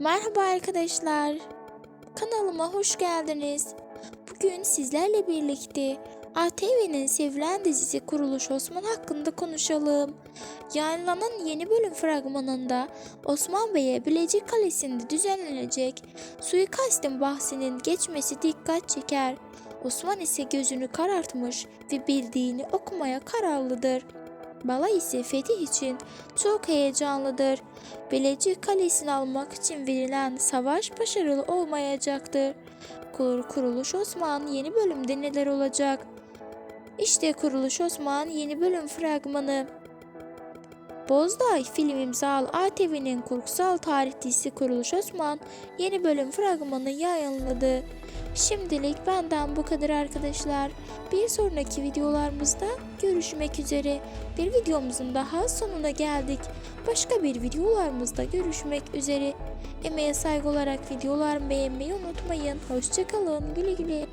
Merhaba arkadaşlar. Kanalıma hoş geldiniz. Bugün sizlerle birlikte ATV'nin sevilen dizisi Kuruluş Osman hakkında konuşalım. Yayınlanan yeni bölüm fragmanında Osman Bey'e Bilecik Kalesi'nde düzenlenecek suikastin bahsinin geçmesi dikkat çeker. Osman ise gözünü karartmış ve bildiğini okumaya kararlıdır. Bala ise fetih için çok heyecanlıdır. Bilecik Kalesi'ni almak için verilen savaş başarılı olmayacaktır. Kur Kuruluş Osman yeni bölümde neler olacak? İşte Kuruluş Osman yeni bölüm fragmanı. Bozdağ film imzalı ATV'nin kurgusal tarih dizisi Kuruluş Osman yeni bölüm fragmanı yayınladı. Şimdilik benden bu kadar arkadaşlar. Bir sonraki videolarımızda görüşmek üzere. Bir videomuzun daha sonuna geldik. Başka bir videolarımızda görüşmek üzere. Emeğe saygı olarak videolarımı beğenmeyi unutmayın. Hoşçakalın. Güle güle.